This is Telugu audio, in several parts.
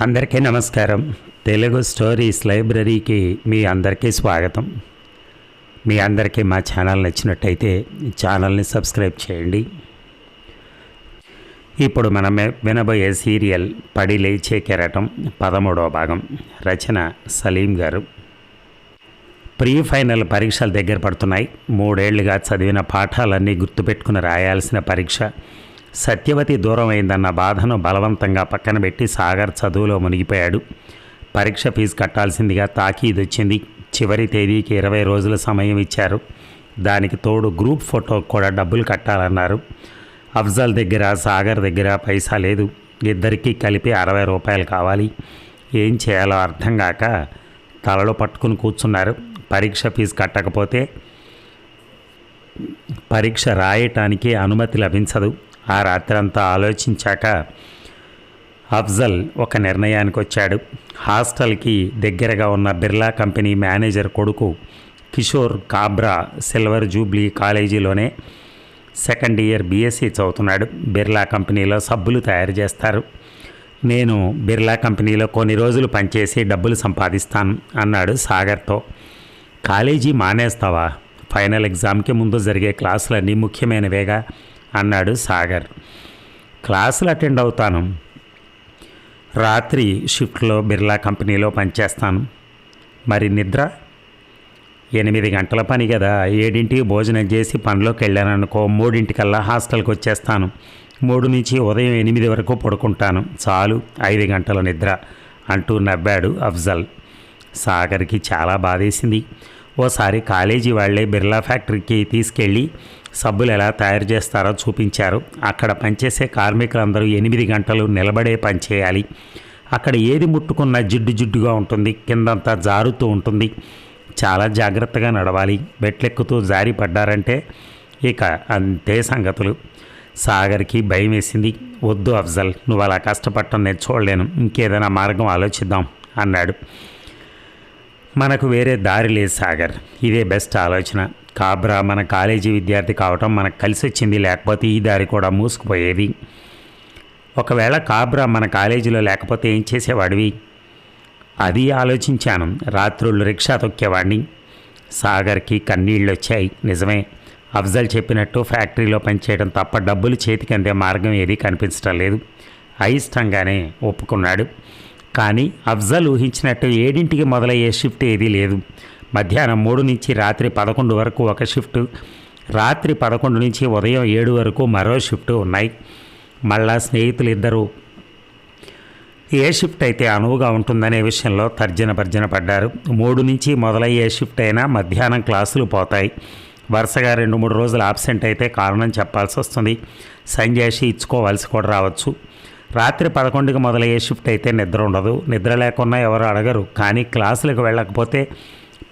అందరికీ నమస్కారం. తెలుగు స్టోరీస్ లైబ్రరీకి మీ అందరికీ స్వాగతం. మీ అందరికీ మా ఛానల్ నచ్చినట్టయితే ఛానల్ని సబ్స్క్రైబ్ చేయండి. ఇప్పుడు మనం వినబోయే సీరియల్ పడి లేచే కెరటం పదమూడవ భాగం. రచన సలీం గారు. ప్రీ ఫైనల్ పరీక్షలు దగ్గర పడుతున్నాయి. మూడేళ్ళుగా చదివిన పాఠాలన్నీ గుర్తుపెట్టుకుని రాయాల్సిన పరీక్ష. సత్యవతి దూరమైందన్న బాధను బలవంతంగా పక్కన పెట్టి సాగర్ చదువులో మునిగిపోయాడు. పరీక్ష ఫీజు కట్టాల్సిందిగా తాకీదొచ్చింది చివరి తేదీకి ఇరవై రోజుల సమయం ఇచ్చారు. దానికి తోడు గ్రూప్ ఫోటో కూడా డబ్బులు కట్టాలన్నారు. అఫ్జల్ దగ్గర సాగర్ దగ్గర పైసా లేదు. ఇద్దరికీ కలిపి అరవై రూపాయలు కావాలి. ఏం చేయాలో అర్థం కాక తలలో పట్టుకుని కూర్చున్నారు. పరీక్ష ఫీజు కట్టకపోతే పరీక్ష రాయటానికి అనుమతి లభించదు. ఆ రాత్రంతా ఆలోచించాక అఫ్జల్ ఒక నిర్ణయానికి వచ్చాడు హాస్టల్కి దగ్గరగా ఉన్న బిర్లా కంపెనీ మేనేజర్ కొడుకు కిషోర్ కాబ్రా సిల్వర్ జూబ్లీ కాలేజీలోనే సెకండ్ ఇయర్ బీఎస్సీ చదువుతున్నాడు. బిర్లా కంపెనీలో సబ్బులు తయారు చేస్తారు. నేను బిర్లా కంపెనీలో కొన్ని రోజులు పనిచేసి డబ్బులు సంపాదిస్తాను అన్నాడు సాగర్తో. కాలేజీ మానేస్తావా? ఫైనల్ ఎగ్జామ్కి ముందు జరిగే క్లాసులన్నీ ముఖ్యమైనవేగా అన్నాడు సాగర్. క్లాసులు అటెండ్ అవుతాను. రాత్రి షిఫ్ట్లో బిర్లా కంపెనీలో పనిచేస్తాను. మరి నిద్ర? ఎనిమిది గంటల పని కదా ఏడింటికి భోజనం చేసి పనిలోకి వెళ్ళాననుకో మూడింటికల్లా హాస్టల్కి వచ్చేస్తాను. మూడు నుంచి ఉదయం ఎనిమిది వరకు పడుకుంటాను. చాలు ఐదు గంటల నిద్ర అంటూ నవ్వాడు అఫ్జల్. సాగర్కి చాలా బాధేసింది. ఓసారి కాలేజీ వాళ్ళే బిర్లా ఫ్యాక్టరీకి తీసుకెళ్ళి సబ్బులు ఎలా తయారు చేస్తారో చూపించారు. అక్కడ పనిచేసే కార్మికులందరూ ఎనిమిది గంటలు నిలబడే పని చేయాలి. అక్కడ ఏది ముట్టుకున్నా జిడ్డు జిడ్డుగా ఉంటుంది. కిందంతా జారుతూ ఉంటుంది. చాలా జాగ్రత్తగా నడవాలి. బెట్లెక్కుతూ జారి పడ్డారంటే ఇక అంతే సంగతులు. సాగర్కి భయం వేసింది. వద్దు అఫ్జల్ నువ్వు అలా కష్టపడటం నేను చూడలేను. ఇంకేదైనా మార్గం ఆలోచిద్దాం అన్నాడు. మనకు వేరే దారి లేదు సాగర్. ఇదే బెస్ట్ ఆలోచన. కాబరా మన కాలేజీ విద్యార్థి కావటం మనకు కలిసి వచ్చింది లేకపోతే ఈ దారి కూడా మూసుకుపోయేది. ఒకవేళ కాబరా మన కాలేజీలో లేకపోతే ఏం చేసేవాడివి? అది ఆలోచించాను. రాత్రుళ్ళు రిక్షా తొక్కేవాడిని సాగర్కి కన్నీళ్ళు వచ్చాయి నిజమే అఫ్జల్ చెప్పినట్టు ఫ్యాక్టరీలో పనిచేయడం తప్ప డబ్బులు చేతికి అందే మార్గం ఏదీ కనిపించడం లేదు. అయిష్టంగానే ఒప్పుకున్నాడు. కానీ అఫ్జల్ ఊహించినట్టు ఏడింటికి మొదలయ్యే షిఫ్ట్ ఏదీ లేదు. మధ్యాహ్నం మూడు నుంచి రాత్రి పదకొండు వరకు ఒక షిఫ్ట్. రాత్రి పదకొండు నుంచి ఉదయం ఏడు వరకు మరో షిఫ్ట్ ఉన్నాయి. మళ్ళా స్నేహితులు ఇద్దరు ఏ షిఫ్ట్ అయితే అనువుగా ఉంటుందనే విషయంలో తర్జన భర్జన పడ్డారు. మూడు నుంచి మొదలయ్యే షిఫ్ట్ అయినా మధ్యాహ్నం క్లాసులు పోతాయి. వరుసగా రెండు మూడు రోజులు ఆబ్సెంట్ అయితే కారణం చెప్పాల్సి వస్తుంది. సంజేసి ఇచ్చుకోవాల్సి కూడా రావచ్చు. రాత్రి పదకొండుకి మొదలయ్యే షిఫ్ట్ అయితే నిద్ర ఉండదు. నిద్ర లేకున్నా ఎవరు అడగరు. కానీ క్లాసులకు వెళ్ళకపోతే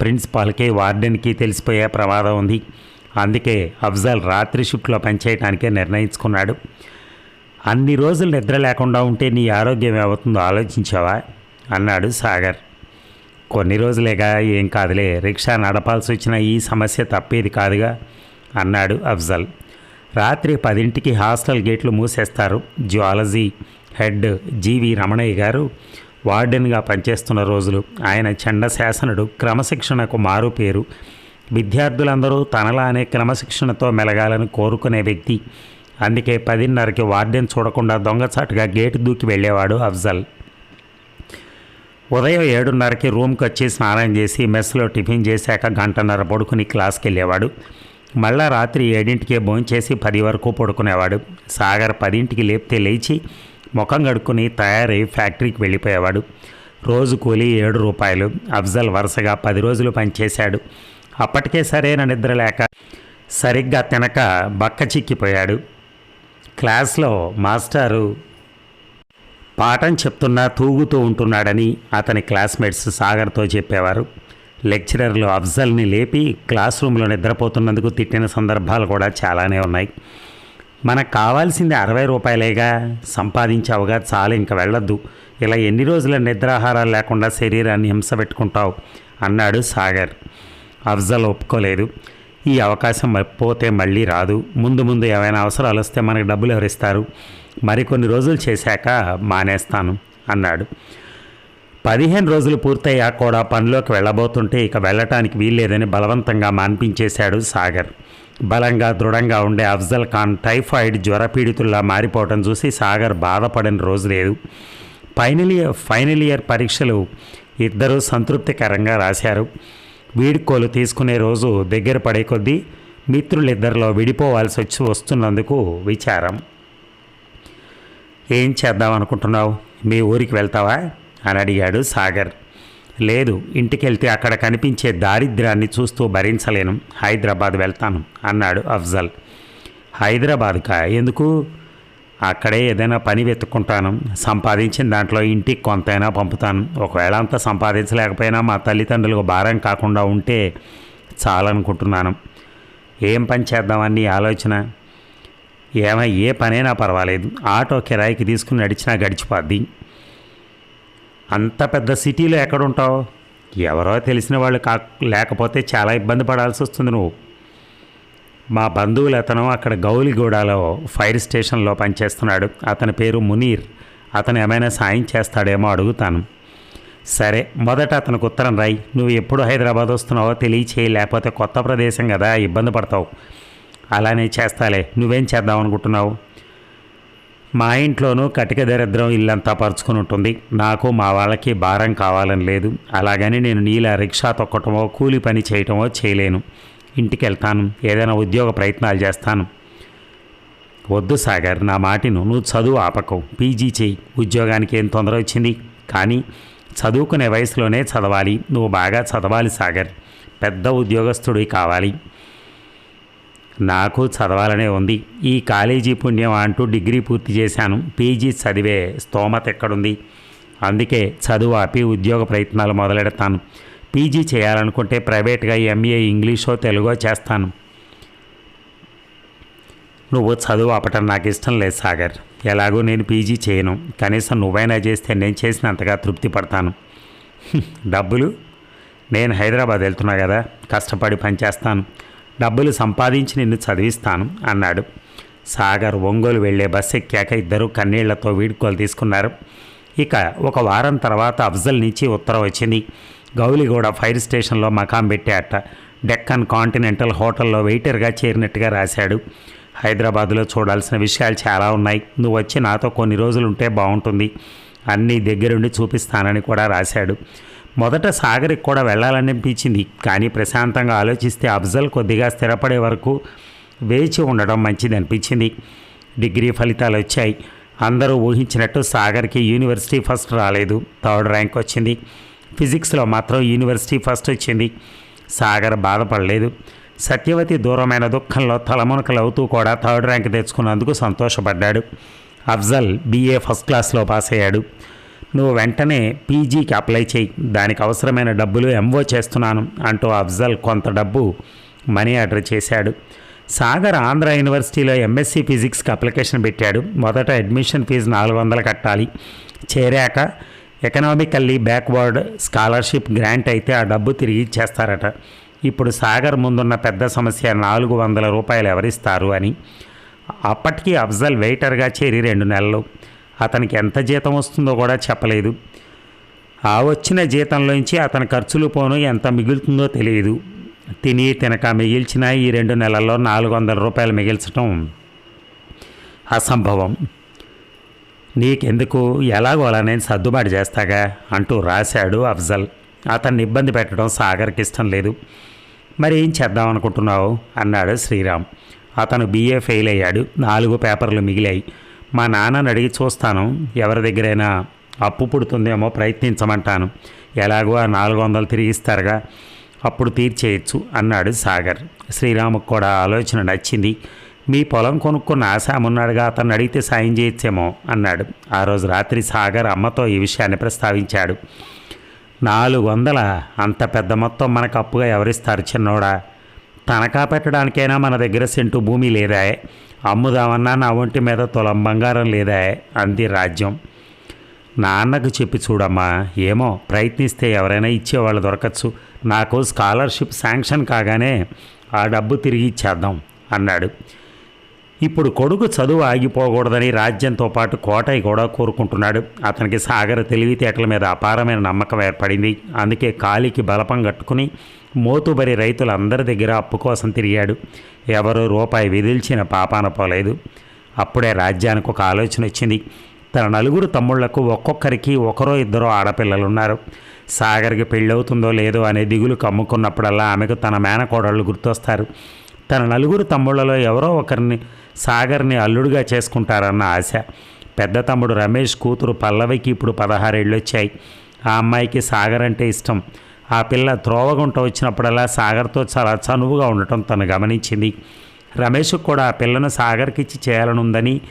ప్రిన్సిపాల్కి వార్డెన్కి తెలిసిపోయే ప్రమాదం ఉంది. అందుకే అఫ్జల్ రాత్రి షిఫ్ట్లో పనిచేయడానికే నిర్ణయించుకున్నాడు. అన్ని రోజులు నిద్ర లేకుండా ఉంటే నీ ఆరోగ్యం ఏమవుతుందో ఆలోచించావా? అన్నాడు సాగర్. కొన్ని రోజులేగా ఏం కాదులే. రిక్షా నడపాల్సి వచ్చిన ఈ సమస్య తప్పేది కాదుగా అన్నాడు అఫ్జల్. రాత్రి పదింటికి హాస్టల్ గేట్లు మూసేస్తారు. జువాలజీ హెడ్ జీవి రమణయ్య గారు వార్డెన్గా పనిచేస్తున్న రోజులు. ఆయన చండశాసనుడు క్రమశిక్షణకు మారు పేరు. విద్యార్థులందరూ తనలానే క్రమశిక్షణతో మెలగాలని కోరుకునే వ్యక్తి. అందుకే పదిన్నరకి వార్డెన్ చూడకుండా దొంగచాటుగా గేటు దూకి వెళ్ళేవాడు అఫ్జల్. ఉదయం ఏడున్నరకి రూమ్కి వచ్చి స్నానం చేసి మెస్లో టిఫిన్ చేశాక గంటన్నర పడుకుని క్లాస్కి వెళ్ళేవాడు మళ్ళా రాత్రి ఏడింటికే భోంచేసి పది వరకు పడుకునేవాడు. సాగర్ పదింటికి లేపితే లేచి ముఖం కడుక్కుని తయారై ఫ్యాక్టరీకి వెళ్ళిపోయేవాడు. రోజు కూలి ఏడు రూపాయలు. అఫ్జల్ వరుసగా పది రోజులు పనిచేశాడు. అప్పటికే సరైన నిద్ర లేక సరిగ్గా తినక బక్క చిక్కిపోయాడు. క్లాస్లో మాస్టారు పాఠం చెప్తున్నా తూగుతూ ఉంటున్నాడని అతని క్లాస్మేట్స్ సాగర్తో చెప్పేవారు. లెక్చరర్లు అఫ్జల్ని లేపి క్లాస్ రూమ్లో నిద్రపోతున్నందుకు తిట్టిన సందర్భాలు కూడా చాలానే ఉన్నాయి. మనకు కావాల్సింది అరవై రూపాయలేగా. సంపాదించావుగా చాలు ఇంక వెళ్ళొద్దు. ఇలా ఎన్ని రోజుల నిద్రాహారాలు లేకుండా శరీరాన్ని హింస పెట్టుకుంటావు? అన్నాడు సాగర్. అఫ్జల్ ఒప్పుకోలేదు. ఈ అవకాశం పోతే మళ్ళీ రాదు. ముందు ముందు ఏమైనా అవసరాలు వస్తే మనకు డబ్బులు ఎవరిస్తారు? మరికొన్ని రోజులు చేశాక మానేస్తాను అన్నాడు. పదిహేను రోజులు పూర్తయ్యాక కూడా పనిలోకి వెళ్ళబోతుంటే ఇక వెళ్ళటానికి వీల్లేదని బలవంతంగా మాన్పించేశాడు సాగర్. బలంగా దృఢంగా ఉండే అఫ్జల్ ఖాన్ టైఫాయిడ్ జ్వరపీడితుల్లా మారిపోవటం చూసి సాగర్ బాధపడిన రోజు లేదు. ఫైనల్ ఇయర్ ఫైనల్ ఇయర్ పరీక్షలు ఇద్దరూ సంతృప్తికరంగా రాశారు. వీడ్కోలు తీసుకునే రోజు దగ్గర పడే కొద్దీ మిత్రులిద్దరిలో విడిపోవాల్సి వచ్చి వస్తున్నందుకు విచారం. ఏం చేద్దాం అనుకుంటున్నావు? మీ ఊరికి వెళ్తావా? అని అడిగాడు సాగర్. లేదు ఇంటికెళ్తే అక్కడ కనిపించే దారిద్ర్యాన్ని చూస్తూ భరించలేను. హైదరాబాద్ వెళ్తాను అన్నాడు అఫ్జల్. హైదరాబాద్కా? ఎందుకు? అక్కడే ఏదైనా పని వెతుక్కుంటాను. సంపాదించిన దాంట్లో ఇంటికి కొంతైనా పంపుతాను. ఒకవేళ అంత సంపాదించలేకపోయినా మా తల్లిదండ్రులకు భారం కాకుండా ఉంటే చాలనుకుంటున్నాను. ఏం పని చేద్దామని ఆలోచన? ఏమై ఏ పనైనా పర్వాలేదు. ఆటో కిరాయికి తీసుకుని నడిచినా గడిచిపోద్ది. అంత పెద్ద సిటీలో ఎక్కడుంటావు? ఎవరో తెలిసిన వాళ్ళు కా లేకపోతే చాలా ఇబ్బంది పడాల్సి వస్తుంది నువ్వు. మా బంధువులు అతను అక్కడ గౌలిగూడలో ఫైర్ స్టేషన్లో పనిచేస్తున్నాడు. అతని పేరు మునీర్. అతను ఏమైనా సాయం చేస్తాడేమో అడుగుతాను. సరే మొదట అతనికి ఉత్తరం రాయి. నువ్వు ఎప్పుడు హైదరాబాద్ వస్తున్నావో తెలియచేయి లేకపోతే కొత్త ప్రదేశం కదా ఇబ్బంది పడతావు. అలానే చేస్తాలే. నువ్వేం చేద్దాం అనుకుంటున్నావు? మా ఇంట్లోనూ కటిక దరిద్రం ఇల్లంతా పరుచుకుని ఉంటుంది. నాకు మా వాళ్ళకి భారం కావాలని లేదు. అలాగని నేను నీలా రిక్షా తొక్కటమో కూలి పని చేయటమో చేయలేను. ఇంటికి వెళ్తాను ఏదైనా ఉద్యోగ ప్రయత్నాలు చేస్తాను. వద్దు సాగర్ నా మాటిను నువ్వు చదువు ఆపకవు పీజీ చేయి ఉద్యోగానికి ఏం తొందర వచ్చింది? కానీ చదువుకునే వయసులోనే చదవాలి. నువ్వు బాగా చదవాలి సాగర్. పెద్ద ఉద్యోగస్తుడివి కావాలి. నాకు చదవాలనే ఉంది. ఈ కాలేజీ పుణ్యం అంటూ డిగ్రీ పూర్తి చేశాను. పీజీ చదివే స్తోమత ఎక్కడుంది? అందుకే చదువు ఆపి ఉద్యోగ ప్రయత్నాలు మొదలెడతాను. పీజీ చేయాలనుకుంటే ప్రైవేట్గా ఎంఏ ఇంగ్లీషో తెలుగో చేస్తాను. నువ్వు చదువు ఆపటం నాకు ఇష్టం లేదు సాగర్. ఎలాగో నేను పీజీ చేయను. కనీసం నువ్వైనా చేస్తే నేను చేసినంతగా తృప్తి పడతాను. డబ్బులు? నేను హైదరాబాద్ వెళ్తున్నా కదా. కష్టపడి పనిచేస్తాను. డబ్బులు సంపాదించి నిన్ను చదివిస్తాను అన్నాడు. సాగర్ ఒంగోలు వెళ్ళే బస్సు ఎక్కాక ఇద్దరు కన్నీళ్ళతో వీడ్కోలు తీసుకున్నారు. ఇక ఒక వారం తర్వాత అఫ్జల్ నుంచి ఉత్తరం వచ్చింది. గౌలిగూడ ఫైర్ స్టేషన్లో మకాం పెట్టాట. డెక్కన్ కాంటినెంటల్ హోటల్లో వెయిటర్గా చేరినట్టుగా రాశాడు. హైదరాబాద్లో చూడాల్సిన విషయాలు చాలా ఉన్నాయి. నువ్వు వచ్చి నాతో కొన్ని రోజులు ఉంటే బాగుంటుంది అన్నీ దగ్గరుండి చూపిస్తానని కూడా రాశాడు. మొదట సాగర్కి కూడా వెళ్ళాలనిపించింది కానీ ప్రశాంతంగా ఆలోచిస్తే అఫ్జల్ కొద్దిగా స్థిరపడే వరకు వేచి ఉండడం మంచిది అనిపించింది డిగ్రీ ఫలితాలు వచ్చాయి. అందరూ ఊహించినట్టు సాగర్కి యూనివర్సిటీ ఫస్ట్ రాలేదు. థర్డ్ ర్యాంక్ వచ్చింది. ఫిజిక్స్లో మాత్రం యూనివర్సిటీ ఫస్ట్ వచ్చింది. సాగర్ బాధపడలేదు. సత్యవతి దూరమైన దుఃఖంలో తలమునకలవుతూ కూడా థర్డ్ ర్యాంక్ తెచ్చుకున్నందుకు సంతోషపడ్డాడు. అఫ్జల్ బీఏ ఫస్ట్ క్లాస్లో పాస్ అయ్యాడు నువ్వు వెంటనే పీజీకి అప్లై చేయి. దానికి అవసరమైన డబ్బులు ఎంఓ చేస్తున్నాను అంటూ అఫ్జల్ కొంత డబ్బు మనీ ఆర్డర్ చేశాడు. సాగర్ ఆంధ్ర యూనివర్సిటీలో ఎంఎస్సి ఫిజిక్స్కి అప్లికేషన్ పెట్టాడు. మొదట అడ్మిషన్ ఫీజు నాలుగు వందలు కట్టాలి. చేరాక ఎకనామికల్లీ బ్యాక్వర్డ్ స్కాలర్షిప్ గ్రాంట్ అయితే ఆ డబ్బు తిరిగి ఇచ్చేస్తారట. ఇప్పుడు సాగర్ ముందున్న పెద్ద సమస్య నాలుగు వందల రూపాయలు ఎవరిస్తారు అని. అప్పటికీ అఫ్జల్ వెయిటర్గా చేరి రెండు నెలలు. అతనికి ఎంత జీతం వస్తుందో కూడా చెప్పలేదు. ఆ వచ్చిన జీతంలోంచి అతని ఖర్చులు పోను ఎంత మిగులుతుందో తెలియదు. తిని తినక మిగిల్చిన ఈ రెండు నెలల్లో నాలుగు వందల రూపాయలు మిగిల్చడం అసంభవం. నీకెందుకు? ఎలాగో అలా నేను సర్దుబాటు చేస్తాగా? అంటూ రాశాడు అఫ్జల్. అతన్ని ఇబ్బంది పెట్టడం సాగర్కి ఇష్టం లేదు. మరి ఏం చేద్దాం అనుకుంటున్నావు? అన్నాడు శ్రీరామ్. అతను బీఏ ఫెయిల్ అయ్యాడు. నాలుగు పేపర్లు మిగిలాయి. మా నాన్నని అడిగి చూస్తాను. ఎవరి దగ్గరైనా అప్పు పుడుతుందేమో ప్రయత్నించమంటాను. ఎలాగో ఆ నాలుగు వందలు తిరిగిస్తారుగా అప్పుడు తీర్చేయచ్చు అన్నాడు సాగర్. శ్రీరాముకు కూడా ఆలోచన నచ్చింది. మీ పొలం కొనుక్కున్న ఆశామున్నాడుగా అతను అడిగితే సాయం చేయొచ్చేమో అన్నాడు. ఆ రోజు రాత్రి సాగర్ అమ్మతో ఈ విషయాన్ని ప్రస్తావించాడు. నాలుగు వందల అంత పెద్ద మొత్తం మనకు అప్పుగా ఎవరిస్తారు చిన్నోడా? తనఖా పెట్టడానికైనా మన దగ్గర సెంటు భూమి లేదా అమ్ముదామన్నా నా ఒంటి మీద తులం బంగారం లేదా అంది రాజ్యం. నాన్నకు చెప్పి చూడమ్మా ఏమో ప్రయత్నిస్తే ఎవరైనా ఇచ్చేవాళ్ళు దొరకచ్చు. నాకు స్కాలర్షిప్ శాంక్షన్ కాగానే ఆ డబ్బు తిరిగి ఇచ్చేద్దాం అన్నాడు. ఇప్పుడు కొడుకు చదువు ఆగిపోకూడదని రాజ్యంతో పాటు కోటయ్య కూడా కోరుకుంటున్నాడు. అతనికి సాగర తెలివితేటల మీద అపారమైన నమ్మకం ఏర్పడింది. అందుకే కాలికి బలపం కట్టుకుని మోతుబరి రైతులందరి దగ్గర అప్పు కోసం తిరిగాడు. ఎవరు రూపాయి విధిల్చిన పాపాన పోలేదు. అప్పుడే రాజ్యానికి ఒక ఆలోచన వచ్చింది. తన నలుగురు తమ్ముళ్ళకు ఒక్కొక్కరికి ఒకరో ఇద్దరో ఆడపిల్లలు ఉన్నారు సాగర్కి పెళ్ళవుతుందో లేదో అనే దిగులు కమ్ముకున్నప్పుడల్లా ఆమెకు తన మేనకోడళ్ళు గుర్తొస్తారు. తన నలుగురు తమ్ముళ్ళలో ఎవరో ఒకరిని సాగర్ని అల్లుడుగా చేసుకుంటారన్న ఆశ. పెద్ద తమ్ముడు రమేష్ కూతురు పల్లవికి ఇప్పుడు పదహారేళ్ళు వచ్చాయి ఆ అమ్మాయికి సాగర్ అంటే ఇష్టం. ఆ పిల్ల త్రోవగుంట వచ్చినప్పుడల్లా సాగర్తో చాలా చనువుగా ఉండటం తను గమనించింది. రమేష్ కూడా ఆ పిల్లను సాగర్కి ఇచ్చి చేయాలనుందని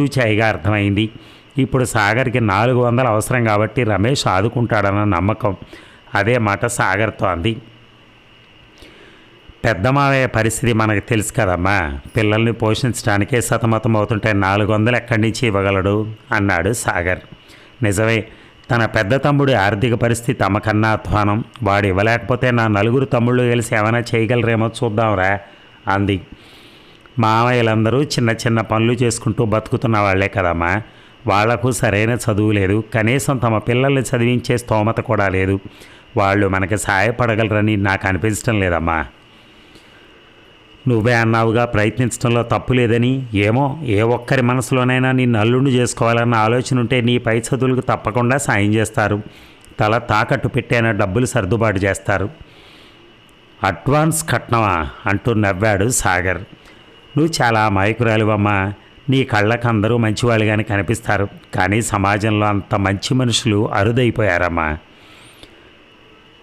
చూచాయిగా అర్థమైంది. ఇప్పుడు సాగర్కి నాలుగు వందలు అవసరం కాబట్టి రమేష్ ఆదుకుంటాడన్న నమ్మకం. అదే మాట సాగర్తో అంది. పెద్ద మావయ్య పరిస్థితి మనకు తెలుసు కదమ్మా. పిల్లల్ని పోషించడానికే సతమతం అవుతుంటే నాలుగు వందలు ఎక్కడి నుంచి ఇవ్వగలడు? అన్నాడు సాగర్. నిజమే తన పెద్ద తమ్ముడి ఆర్థిక పరిస్థితి తమకన్నా అధ్వానం. వాడు ఇవ్వలేకపోతే నా నలుగురు తమ్ముళ్ళు కలిసి ఏమైనా చేయగలరేమో చూద్దాంరా అంది. మామయ్యలందరూ చిన్న చిన్న పనులు చేసుకుంటూ బతుకుతున్న వాళ్ళే కదమ్మా. వాళ్ళకు సరైన చదువు లేదు. కనీసం తమ పిల్లల్ని చదివించే స్తోమత కూడా లేదు. వాళ్ళు మనకి సహాయపడగలరని నాకు అనిపించడం లేదమ్మా. నువ్వే అన్నావుగా ప్రయత్నించడంలో తప్పు లేదని. ఏమో ఏ ఒక్కరి మనసులోనైనా నిన్ను అల్లుండి చేసుకోవాలన్న ఆలోచన ఉంటే నీ పై చదువులకు తప్పకుండా సాయం చేస్తారు. తల తాకట్టు పెట్టైన డబ్బులు సర్దుబాటు చేస్తారు. అడ్వాన్స్ కట్నమా? అంటూ నవ్వాడు సాగర్. నువ్వు చాలా అమాయకురాలివమ్మా. నీ కళ్ళకు అందరూ మంచివాళ్ళుగానే కనిపిస్తారు. కానీ సమాజంలో అంత మంచి మనుషులు అరుదైపోయారమ్మా.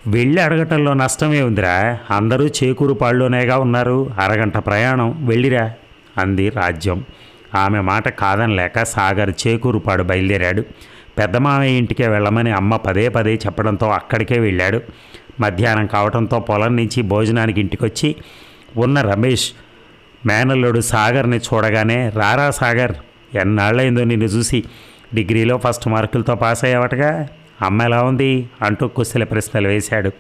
వెళ్ళి అడగటంలో నష్టమే ఉందిరా. అందరూ చేకూరు పాళ్ళలోనేగా ఉన్నారు. అరగంట ప్రయాణం వెళ్ళిరా అంది రాజ్యం. ఆమె మాట కాదనలేక సాగర్ చేకూరుపాడు బయలుదేరాడు. పెద్ద మామయ్య ఇంటికే వెళ్ళమని అమ్మ పదే పదే చెప్పడంతో అక్కడికే వెళ్ళాడు. మధ్యాహ్నం కావడంతో పొలం నుంచి భోజనానికి ఇంటికొచ్చి ఉన్న రమేష్ మేనల్లుడు సాగర్ని చూడగానే రారా సాగర్ ఎన్నాళ్ళైందో నిన్ను చూసి. డిగ్రీలో ఫస్ట్ మార్కులతో పాస్ అయ్యావటగా అమ్మ ఎలా ఉంది? అంటూ కుశల ప్రశ్నలు వేశాడు.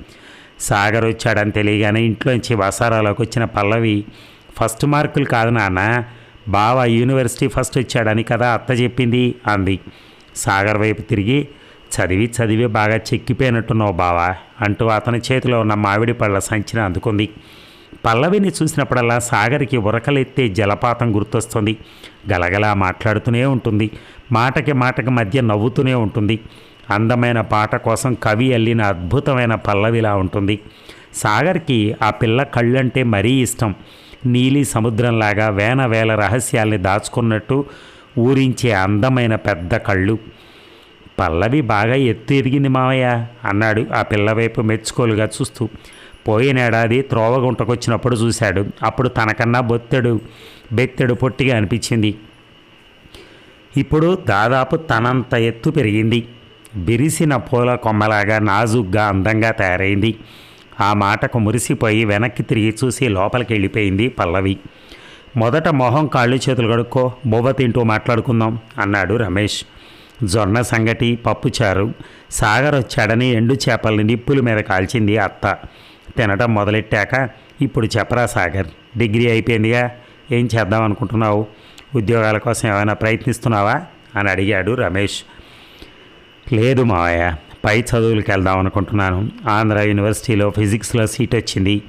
సాగర్ వచ్చాడని తెలియగానే ఇంట్లోంచి వసారాలోకి వచ్చిన పల్లవి ఫస్ట్ మార్కులు కాదు నాన్న బావ యూనివర్సిటీ ఫస్ట్ వచ్చాడని కదా అత్త చెప్పింది అంది. సాగర్ వైపు తిరిగి చదివి చదివి బాగా చెక్కిపోయినట్టున్నావు బావా అంటూ అతని చేతిలో ఉన్న మామిడి పళ్ళ సంచిని అందుకుంది. పల్లవిని చూసినప్పుడల్లా సాగర్కి ఉరకలెత్తే జలపాతం గుర్తొస్తుంది. గలగలా మాట్లాడుతూనే ఉంటుంది. మాటకి మాటకి మధ్య నవ్వుతూనే ఉంటుంది. అందమైన పాట కోసం కవి అల్లిన అద్భుతమైన పల్లవిలా ఉంటుంది. సాగర్కి ఆ పిల్ల కళ్ళంటే మరీ ఇష్టం. నీలి సముద్రంలాగా వేన వేల రహస్యాల్ని దాచుకున్నట్టు ఊరించే అందమైన పెద్ద కళ్ళు. పల్లవి బాగా ఎత్తు ఎదిగింది మావయ్య అన్నాడు ఆ పిల్లవైపు మెచ్చుకోలుగా చూస్తూ. పోయినేడాది త్రోవగుంటకొచ్చినప్పుడు చూశాడు. అప్పుడు తనకన్నా బొత్తెడు బెత్తెడు పొట్టిగా అనిపించింది. ఇప్పుడు దాదాపు తనంత ఎత్తు పెరిగింది. బిరిసిన పూల కొమ్మలాగా నాజుగ్గా అందంగా తయారైంది. ఆ మాటకు మురిసిపోయి వెనక్కి తిరిగి చూసి లోపలికి వెళ్ళిపోయింది పల్లవి. మొదట మొహం కాళ్ళు చేతులు కడుక్కో బొవ్వ తింటూ మాట్లాడుకుందాం అన్నాడు రమేష్. జొన్న సంగటి పప్పుచారు సాగర్ వచ్చాడని ఎండు చేపల్ని నిప్పుల మీద కాల్చింది అత్త. తినటం మొదలెట్టాక ఇప్పుడు చెప్పరా సాగర్ డిగ్రీ అయిపోయిందిగా ఏం చేద్దాం అనుకుంటున్నావు? ఉద్యోగాల కోసం ఏమైనా ప్రయత్నిస్తున్నావా? అని అడిగాడు రమేష్. లేదు మావయ్య పై చదువులకు వెళ్దాం అనుకుంటున్నాను. ఆంధ్ర యూనివర్సిటీలో ఫిజిక్స్లో సీట్ వచ్చింది.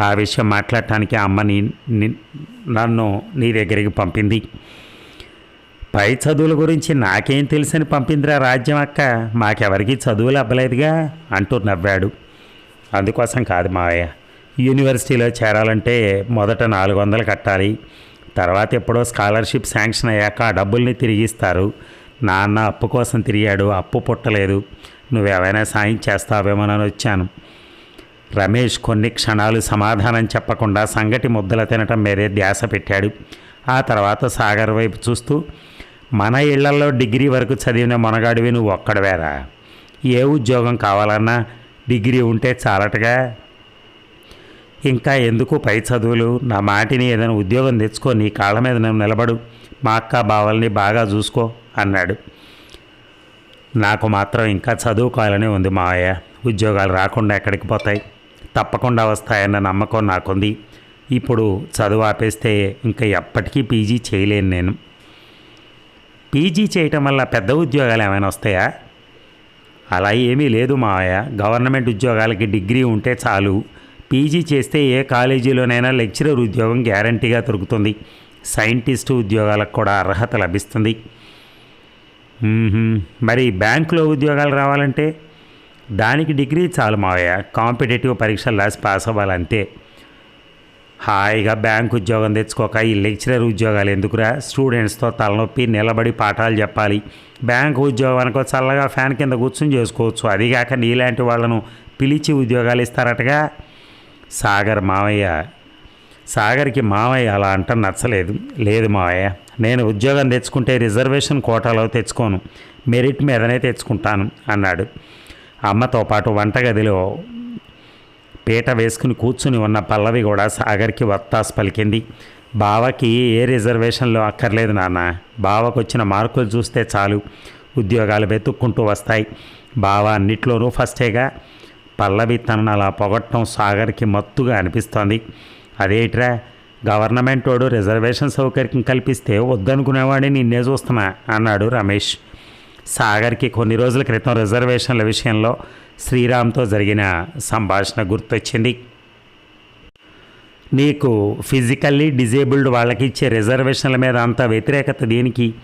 ఆ విషయం మాట్లాడటానికి అమ్మ నీ నన్ను నీ దగ్గరికి పంపింది. పై చదువుల గురించి నాకేం తెలుసని పంపిందిరా రాజ్యం అక్క. మాకెవరికి చదువులు అవ్వలేదుగా అంటూ నవ్వాడు. అందుకోసం కాదు మావయ్య యూనివర్సిటీలో చేరాలంటే మొదట నాలుగు వందలు కట్టాలి. తర్వాత ఎప్పుడో స్కాలర్షిప్ శాంక్షన్ అయ్యాక ఆ డబ్బుల్ని తిరిగిస్తారు. నాన్న అప్పు కోసం తిరిగాడు అప్పు పుట్టలేదు. నువ్వేమైనా సాయం చేస్తావేమోనని వచ్చాను. రమేష్ కొన్ని క్షణాలు సమాధానం చెప్పకుండా సంగటి ముద్దల తినటం మీదే ధ్యాస పెట్టాడు. ఆ తర్వాత సాగర్ వైపు చూస్తూ మన ఇళ్ళలో డిగ్రీ వరకు చదివిన మొనగాడివి నువ్వు ఒక్కడవేరా? ఏ ఉద్యోగం కావాలన్నా డిగ్రీ ఉంటే చాలటగా. ఇంకా ఎందుకు పై చదువులు? నా మాటిని ఏదైనా ఉద్యోగం తెచ్చుకో నీ కాళ్ళ మీద నేను నిలబడు. మా అక్క బావల్ని బాగా చూసుకో అన్నాడు. నాకు మాత్రం ఇంకా చదువుకోవాలని ఉంది మావయ్య. ఉద్యోగాలు రాకుండా ఎక్కడికి పోతాయి? తప్పకుండా వస్తాయన్న నమ్మకం నాకుంది. ఇప్పుడు చదువు ఆపేస్తే ఇంకా ఎప్పటికీ పీజీ చేయలేను నేను. పీజీ చేయటం వల్ల పెద్ద ఉద్యోగాలు ఏమైనా వస్తాయా? అలా ఏమీ లేదు మావయ్య. గవర్నమెంట్ ఉద్యోగాలకి డిగ్రీ ఉంటే చాలు. పీజీ చేస్తే ఏ కాలేజీలోనైనా లెక్చరర్ ఉద్యోగం గ్యారంటీగా దొరుకుతుంది. సైంటిస్టు ఉద్యోగాలకు కూడా అర్హత లభిస్తుంది. మరి బ్యాంకులో ఉద్యోగాలు రావాలంటే? దానికి డిగ్రీ చాలు మావయ్య. కాంపిటేటివ్ పరీక్షలు రాసి పాస్ అవ్వాలంతే. హాయిగా బ్యాంక్ ఉద్యోగం తెచ్చుకోక ఈ లెక్చరర్ ఉద్యోగాలు ఎందుకురా? స్టూడెంట్స్తో తలనొప్పి నిలబడి పాఠాలు చెప్పాలి. బ్యాంక్ ఉద్యోగం అనుకో చల్లగా ఫ్యాన్ కింద కూర్చొని చేసుకోవచ్చు. అదిగాక నీలాంటి వాళ్ళను పిలిచి ఉద్యోగాలు ఇస్తారటగా? సాగర్ మావయ్య. సాగర్కి మావయ్య అలా అంట నచ్చలేదు. లేదు మావయ్య నేను ఉద్యోగం తెచ్చుకుంటే రిజర్వేషన్ కోటాలో తెచ్చుకోను. మెరిట్ మీదనే తెచ్చుకుంటాను అన్నాడు. అమ్మతో పాటు వంటగదిలో పీట వేసుకుని కూర్చుని ఉన్న పల్లవి కూడా సాగర్కి వత్తాసు పలికింది. బావకి ఏ రిజర్వేషన్లో అక్కర్లేదు నాన్న. బావకు వచ్చిన మార్కులు చూస్తే చాలు. ఉద్యోగాలు వెతుక్కుంటూ వస్తాయి. బావ అన్నిట్లోనూ ఫస్టేగా పల్లవి తనను అలా పొగట్టడం సాగర్కి మత్తుగా అనిపిస్తోంది. అదేట్రా గవర్నమెంట్ వాడు రిజర్వేషన్ సౌకర్యం కల్పిస్తే వద్దనుకునేవాడిని నిన్నే చూస్తున్నా అన్నాడు రమేష్. సాగర్కి కొన్ని రోజుల క్రితం రిజర్వేషన్ల విషయంలో శ్రీరామ్తో జరిగిన సంభాషణ గుర్తొచ్చింది. నీకు ఫిజికల్లీ డిజేబుల్డ్ వాళ్ళకి ఇచ్చే రిజర్వేషన్ల మీద అంత వ్యతిరేకత దేనికి?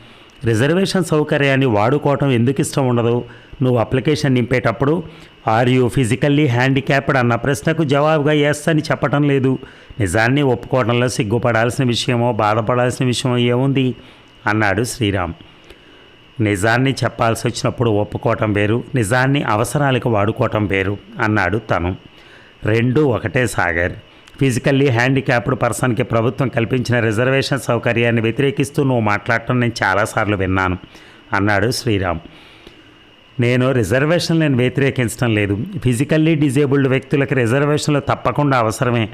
రిజర్వేషన్ సౌకర్యాన్ని వాడుకోవటం ఎందుకు ఇష్టం ఉండదు? నువ్వు అప్లికేషన్ నింపేటప్పుడు ఆర్ యూ ఫిజికల్లీ హ్యాండిక్యాప్డ్ అన్న ప్రశ్నకు జవాబుగా ఎస్ అని చెప్పటం లేదు. నిజాన్ని ఒప్పుకోవడంలో సిగ్గుపడాల్సిన విషయమో బాధపడాల్సిన విషయమో ఏముంది? అన్నాడు శ్రీరామ్. నిజాన్ని చెప్పాల్సి వచ్చినప్పుడు ఒప్పుకోవటం వేరు నిజాన్ని అవసరాలకు వాడుకోవటం వేరు అన్నాడు తను. రెండు ఒకటే సాగర్. ఫిజికల్లీ హ్యాండిక్యాప్డ్ పర్సన్కి ప్రభుత్వం కల్పించిన రిజర్వేషన్ సౌకర్యాన్ని వ్యతిరేకిస్తూ నువ్వు మాట్లాడటం నేను చాలాసార్లు విన్నాను అన్నాడు శ్రీరామ్. నేను రిజర్వేషన్ నేను వ్యతిరేకించడం లేదు. ఫిజికల్లీ డిజేబుల్డ్ వ్యక్తులకు రిజర్వేషన్లు తప్పకుండా అవసరమే.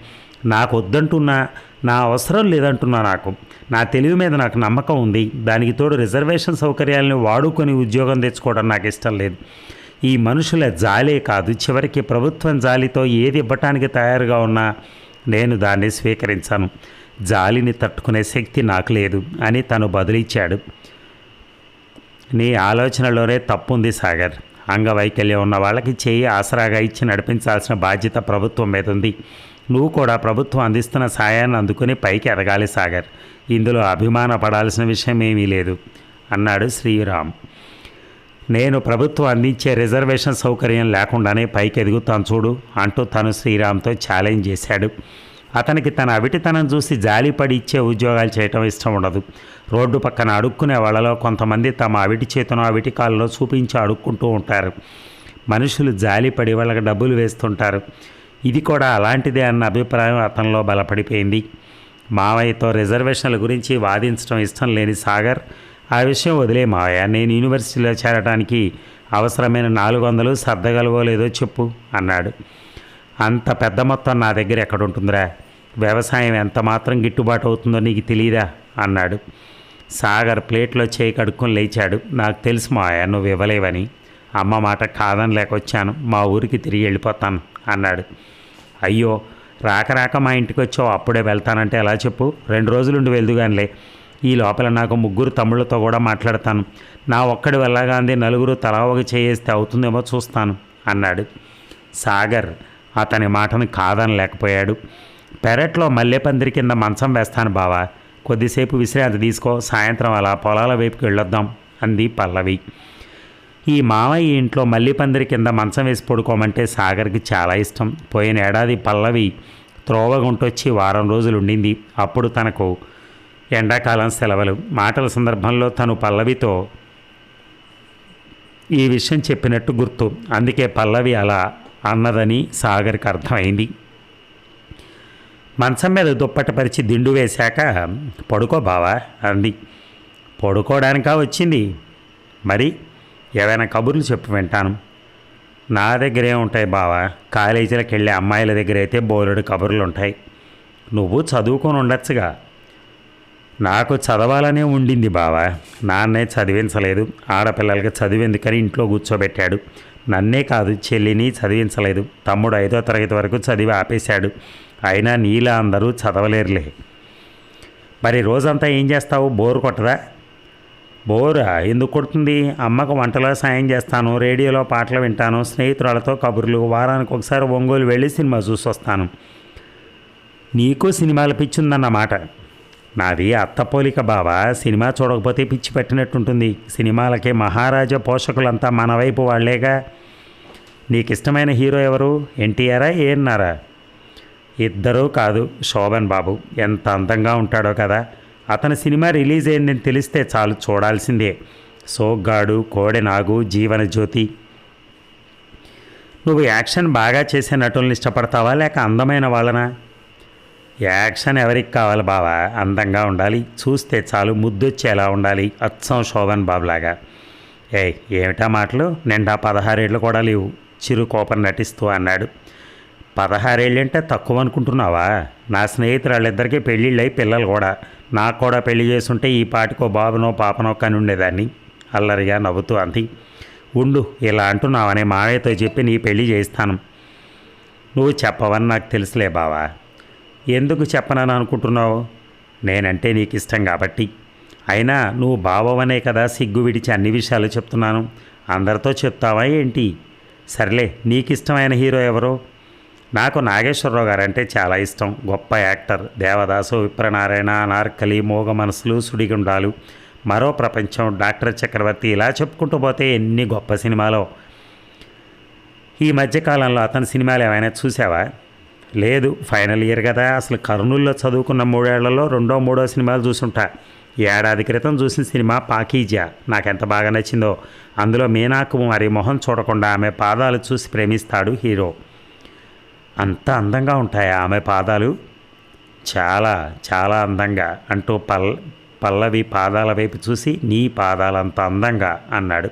నాకు వద్దంటున్నా నా అవసరం లేదంటున్నా నాకు. నా తెలివి మీద నాకు నమ్మకం ఉంది. దానికి తోడు రిజర్వేషన్ సౌకర్యాలను వాడుకొని ఉద్యోగం తెచ్చుకోవడం నాకు ఇష్టం లేదు. ఈ మనుషుల జాలే కాదు. చివరికి ప్రభుత్వం జాలితో ఏది ఇవ్వటానికి తయారుగా ఉన్నా నేను దాన్ని స్వీకరించాను. జాలిని తట్టుకునే శక్తి నాకు లేదు అని తను బదిలిచ్చాడు. నీ ఆలోచనలోనే తప్పుంది సాగర్. అంగవైకల్యం ఉన్న వాళ్ళకి చేయి ఆసరాగా ఇచ్చి నడిపించాల్సిన బాధ్యత ప్రభుత్వం మీద ఉంది. నువ్వు కూడా ప్రభుత్వం అందిస్తున్న సాయాన్ని అందుకుని పైకి ఎదగాలి సాగర్. ఇందులో అభిమాన పడాల్సిన విషయం ఏమీ లేదు అన్నాడు శ్రీరామ్. నేను ప్రభుత్వం అందించే రిజర్వేషన్ సౌకర్యం లేకుండానే పైకి ఎదుగుతాను చూడు అంటూ తను శ్రీరామ్తో ఛాలెంజ్ చేశాడు. అతనికి తన అవిటితనం చూసి జాలిపడి ఇచ్చే ఉద్యోగాలు చేయటం ఇష్టం ఉండదు. రోడ్డు పక్కన అడుక్కునే వాళ్ళలో కొంతమంది తమ అవిటి చేతను అవిటి కాళ్ళలో చూపించి అడుక్కుంటూ ఉంటారు. మనుషులు జాలిపడి వాళ్ళకి డబ్బులు వేస్తుంటారు. ఇది కూడా అలాంటిదే అన్న అభిప్రాయం అతనిలో బలపడిపోయింది. మావయ్యతో రిజర్వేషన్ల గురించి వాదించడం ఇష్టం లేని సాగర్ ఆ విషయం వదిలే మావయ్య నేను యూనివర్సిటీలో చేరడానికి అవసరమైన నాలుగు వందలు సర్దగలవో లేదో చెప్పు అన్నాడు. అంత పెద్ద మొత్తం నా దగ్గర ఎక్కడుంటుందిరా? వ్యవసాయం ఎంత మాత్రం గిట్టుబాటు అవుతుందో నీకు తెలియదా అన్నాడు. సాగర్ ప్లేట్లో చేయి కడుక్కొని లేచాడు. నాకు తెలుసు మావయ్య నువ్వు ఇవ్వలేవని. అమ్మ మాట కాదని లేకొచ్చాను మా ఊరికి తిరిగి వెళ్ళిపోతాను అన్నాడు. అయ్యో రాక రాక మా ఇంటికి వచ్చావు అప్పుడే వెళ్తానంటే ఎలా చెప్పు? రెండు రోజులుండి వెళ్దుగానిలే. ఈ లోపల నాకు ముగ్గురు తమ్ముళ్ళతో కూడా మాట్లాడతాను. నా ఒక్కడి వెళ్ళగానే నలుగురు తలా ఒక చేయేస్తే అవుతుందేమో చూస్తాను అన్నాడు. సాగర్ అతని మాటను కాదని లేకపోయాడు పెరట్లో మల్లెపందిరి కింద మంచం వేస్తాను బావా. కొద్దిసేపు విశ్రాంతి తీసుకో సాయంత్రం అలా పొలాల వైపుకి వెళ్ళొద్దాం అంది పల్లవి. ఈ మామయ్య ఇంట్లో మల్లిపందిరి కింద మంచం వేసి పడుకోమంటే సాగర్కి చాలా ఇష్టం. పోయిన ఏడాది పల్లవి త్రోవగుంటొచ్చి వారం రోజులు ఉండింది. అప్పుడు తనకు ఎండాకాలం సెలవులు. మాటల సందర్భంలో తను పల్లవితో ఈ విషయం చెప్పినట్టు గుర్తు. అందుకే పల్లవి అలా అన్నదని సాగర్కి అర్థమైంది. మంచం మీద దుప్పట పరిచి దిండు వేశాక పడుకో బావా అంది పడుకోవడానికా వచ్చింది. మరి ఏవైనా కబుర్లు చెప్పు వింటాను. నా దగ్గరే ఉంటాయి బావా. కాలేజీలకు వెళ్ళే అమ్మాయిల దగ్గర అయితే బోలెడు కబుర్లు ఉంటాయి నువ్వు చదువుకొని ఉండొచ్చుగా. నాకు చదవాలనే ఉండింది బావా. నాన్నే చదివించలేదు. ఆడపిల్లలకి చదివేందుకని ఇంట్లో కూర్చోబెట్టాడు. నన్నే కాదు చెల్లిని చదివించలేదు. తమ్ముడు ఐదో తరగతి వరకు చదివి ఆపేశాడు. అయినా నీలా అందరూ చదవలేరులే. మరి రోజంతా ఏం చేస్తావు? బోర్ కొట్టదా? బోరా? ఎందుకు కొడుతుంది? అమ్మకు వంటలో సాయం చేస్తాను రేడియోలో పాటలు వింటాను స్నేహితురాలతో కబుర్లు వారానికి ఒకసారి ఒంగోలు వెళ్ళి సినిమా చూసి వస్తాను నీకు సినిమాల పిచ్చి ఉందన్నమాట నాది అత్తపోలిక బావా. సినిమా చూడకపోతే పిచ్చి పెట్టినట్టుంటుంది. సినిమాలకి మహారాజా పోషకులంతా మన వైపు వాళ్ళేగా నీకు ఇష్టమైన హీరో ఎవరు? ఎన్టీఆరా? ఏఎన్నారా? ఇద్దరూ కాదు శోభన్ బాబు. ఎంత అందంగా ఉంటాడో కదా. అతని సినిమా రిలీజ్ అయిందని తెలిస్తే చాలు చూడాల్సిందే. సోగ్గాడు కోడెనాగు జీవన జ్యోతి నువ్వు యాక్షన్ బాగా చేసే నటుల్ని ఇష్టపడతావా లేక అందమైన వాళ్ళనా? యాక్షన్ ఎవరికి కావాలి బావా? అందంగా ఉండాలి. చూస్తే చాలు ముద్దొచ్చేలా ఉండాలి. అచ్చం శోభన్ బాబులాగా. ఏ ఏమిటా మాటలు? నిండా పదహారేళ్ళు కూడా లేవు. చిరు కోపం నటిస్తూ అన్నాడు. పదహారేళ్ళంటే తక్కువ అనుకుంటున్నావా నా స్నేహితురాళ్ళిద్దరికీ పెళ్ళిళ్ళై పిల్లలు కూడా. నాకు కూడా పెళ్ళి చేసుంటే ఈ పాటికో బాబునో పాపనో కని ఉండేదాన్ని. అల్లరిగా నవ్వుతూ అంది. ఉండు ఇలా అంటున్నావనే మావయ్యతో చెప్పి నీ పెళ్ళి చేస్తాను నువ్వు చెప్పవని నాకు తెలుసులే బావా. ఎందుకు చెప్పనని అనుకుంటున్నావు? నేనంటే నీకు ఇష్టం కాబట్టి. అయినా నువ్వు బావవనే కదా సిగ్గు విడిచి అన్ని విషయాలు చెప్తున్నాను. అందరితో చెప్తావా ఏంటి? సర్లే నీకు ఇష్టమైన హీరో ఎవరో? నాకు నాగేశ్వరరావు గారంటే చాలా ఇష్టం. గొప్ప యాక్టర్. దేవదాసు విప్రనారాయణ నార్కలి మోగ మనసులు సుడిగుండాలు. మరో ప్రపంచం. డాక్టర్ చక్రవర్తి ఇలా చెప్పుకుంటూ పోతే ఎన్ని గొప్ప సినిమాలో. ఈ మధ్యకాలంలో అతని సినిమాలు ఏమైనా చూసావా? లేదు ఫైనల్ ఇయర్ కదా. అసలు కర్నూల్లో చదువుకున్న మూడేళ్ళలో రెండో మూడో సినిమాలు చూసుంటా. ఏడాది క్రితం చూసిన సినిమా పాకీజా. నాకెంత బాగా నచ్చిందో. అందులో మీనాకు మరి మొహం చూడకుండా ఆమె పాదాలు చూసి ప్రేమిస్తాడు హీరో. అంత అందంగా ఉంటాయా ఆమె పాదాలు. చాలా చాలా అందంగా అంటూ పల్ పల్లవి పాదాల వైపు చూసి నీ పాదాలంత అందంగా అన్నాడు.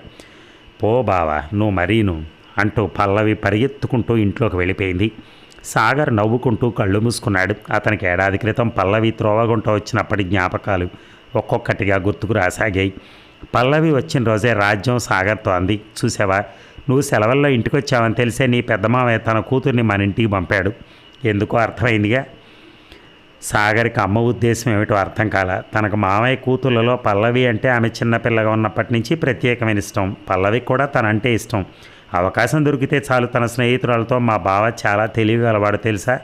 పో బావా నువ్వు మరీను అంటూ పల్లవి పరిగెత్తుకుంటూ ఇంట్లోకి వెళ్ళిపోయింది. సాగర్ నవ్వుకుంటూ కళ్ళు మూసుకున్నాడు. అతనికి ఏడాది క్రితం పల్లవి త్రోవగుంట వచ్చినప్పటి జ్ఞాపకాలు ఒక్కొక్కటిగా గుర్తుకు రాసాగాయి. పల్లవి వచ్చిన రోజే రాజ్యం సాగర్తో అంది. చూసావా? నువ్వు సెలవుల్లో ఇంటికి వచ్చావని తెలిసే నీ పెద్దమామయ్య తన కూతుర్ని మన ఇంటికి పంపాడు. ఎందుకో అర్థమైందిగా? సాగర్కి అమ్మ ఉద్దేశం ఏమిటో అర్థం కాల. తనకు మామయ్య కూతుర్లలో పల్లవి అంటే ఆమె చిన్నపిల్లగా ఉన్నప్పటి నుంచి ప్రత్యేకమైన ఇష్టం. పల్లవికి కూడా తనంటే ఇష్టం. అవకాశం దొరికితే చాలు తన స్నేహితురాలతో మా బావ చాలా తెలివిగలవాడు తెలుసా?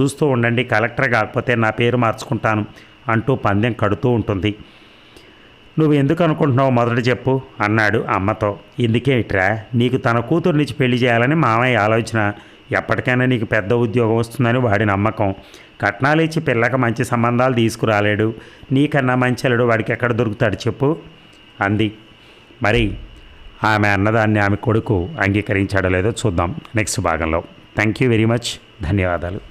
చూస్తూ ఉండండి కలెక్టర్ కాకపోతే నా పేరు మార్చుకుంటాను అంటూ పందెం కడుతూ ఉంటుంది. నువ్వు ఎందుకు అనుకుంటున్నావు మొదట చెప్పు అన్నాడు అమ్మతో. ఇందుకేమిట్రా? నీకు తన కూతురునిచ్చి పెళ్ళి చేయాలని మామయ్య ఆలోచన. ఎప్పటికైనా నీకు పెద్ద ఉద్యోగం వస్తుందని వాడి నమ్మకం. కట్నాలు ఇచ్చి పిల్లకి మంచి సంబంధాలు తీసుకురాలేడు. నీకన్నా మంచి అల్లుడు వాడికి ఎక్కడ దొరుకుతాడు చెప్పు అంది. మరి ఆమె అన్నదాన్ని ఆమె కొడుకు అంగీకరించాడో లేదో చూద్దాం నెక్స్ట్ భాగంలో. Thank you very much. ధన్యవాదాలు.